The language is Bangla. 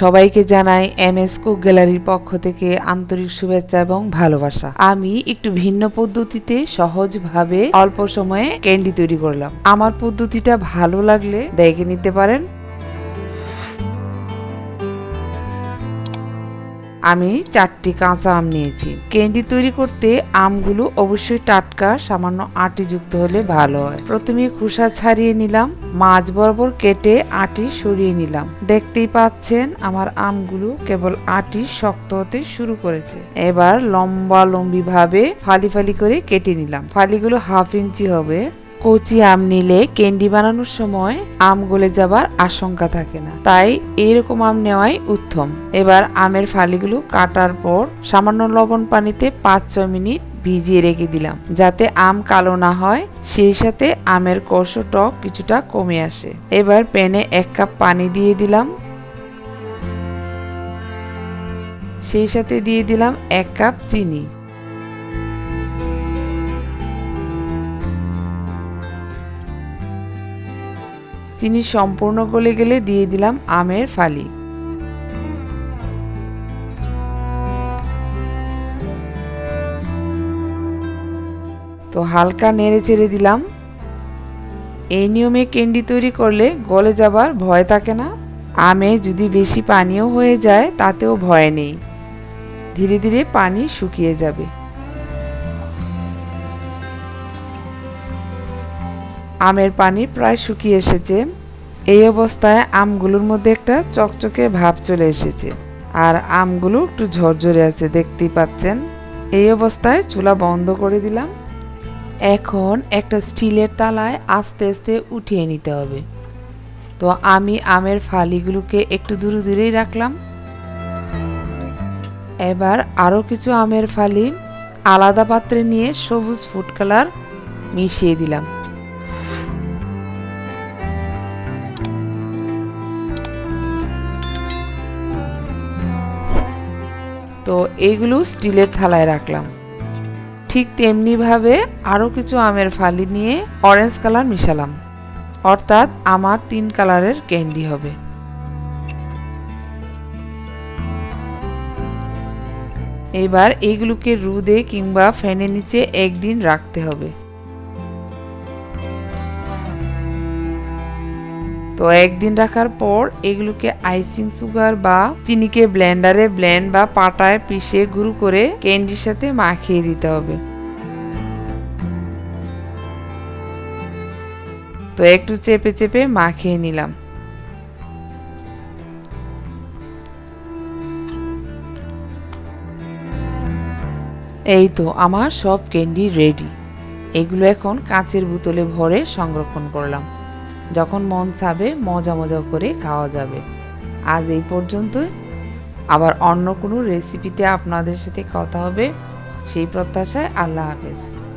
সবাইকে জানাই এম এস কুক গ্যালারির পক্ষ থেকে আন্তরিক শুভেচ্ছা এবং ভালোবাসা। আমি একটু ভিন্ন পদ্ধতিতে সহজভাবে অল্প সময়ে ক্যান্ডি তৈরি করলাম। আমার পদ্ধতিটা ভালো লাগলে দেখে নিতে পারেন। আমি চারটি কাঁচা আম নিয়েছি। ক্যান্ডি তৈরি করতে আমগুলো অবশ্যই টাটকা, সামান্য আটি যুক্ত হলে ভালো হয়। প্রথমে খোসা ছাড়িয়ে নিলাম, মাছ বরাবর কেটে আটি সরিয়ে নিলাম। দেখতেই পাচ্ছেন আমার আমগুলো কেবল আটি শক্ত হতে শুরু করেছে। এবার লম্বা লম্বি ভাবে ফালি ফালি করে কেটে নিলাম। ফালিগুলো হাফ ইঞ্চি হবে। কচি আম নিলে ক্যান্ডি বানানোর সময় আম গলে যাবার আশঙ্কা থাকে না। তাই এইরকম আম নেওয়াই উত্তম। এবার আমের ফালিগুলো কাটার পর সামান্য লবণ পানিতে পাঁচ ছয় মিনিট ভিজিয়ে রেখে দিলাম, যাতে আম কালো না হয়। সেই সাথে আমের কষ টক কিছুটা কমে আসে। এবার প্যানে এক কাপ পানি দিয়ে দিলাম। সেই সাথে দিয়ে দিলাম এক কাপ চিনি। চিনি সম্পূর্ণ গলে গেলে দিয়ে দিলাম আমের ফালি। তো হালকা নেড়ে চেড়ে দিলাম। এই নিয়মে ক্যান্ডি তৈরি করলে গলে যাবার ভয় থাকে না। আমে যদি বেশি পানিও হয়ে যায়, তাতেও ভয় নেই। ধীরে ধীরে পানি শুকিয়ে যাবে। আমের পানি প্রায় শুকিয়ে এসেছে। এই অবস্থায় আমগুলোর মধ্যে একটা চকচকে ভাব চলে এসেছে। আর আমগুলো একটু ঝরঝরে আছে, দেখতেই পাচ্ছেন। এই অবস্থায় চুলা বন্ধ করে দিলাম। এখন একটা স্টিলের তালায় আস্তে আস্তে উঠিয়ে নিতে হবে। তো আমি আমের ফালিগুলোকে একটু দূরে দূরেই রাখলাম। এবার আরও কিছু আমের ফালি আলাদা পাত্রে নিয়ে সবুজ ফুড কালার মিশিয়ে দিলাম। তো এইগুলো স্টিলের থালায় রাখলাম। ঠিক তেমনিভাবে আরও কিছু আমের ফালি নিয়ে অরেঞ্জ কালার মিশালাম। অর্থাৎ আমার তিন কালারের ক্যান্ডি হবে। এবার এইগুলোকে রুদে কিংবা ফ্যানের নিচে একদিন রাখতে হবে। তো একদিন রাখার পর এগুলোকে আইসিং সুগার বা চিনিকে ব্লেন্ডারে ব্লেন্ড বা পাটায় পিষে গুঁড়ো করে ক্যান্ডির সাথে মাখিয়ে দিতে হবে। তো একটু চেপে চেপে মাখিয়ে নিলাম। এই তো আমার সব ক্যান্ডি রেডি। এগুলো এখন কাঁচের বোতলে ভরে সংরক্ষণ করলাম। যখন মন চাবে মজা মজা করে খাওয়া যাবে। আজ এই পর্যন্তই। আবার অন্য কোনো রেসিপিতে আপনাদের সাথে কথা হবে। সেই প্রত্যাশায় আল্লাহ হাফেজ।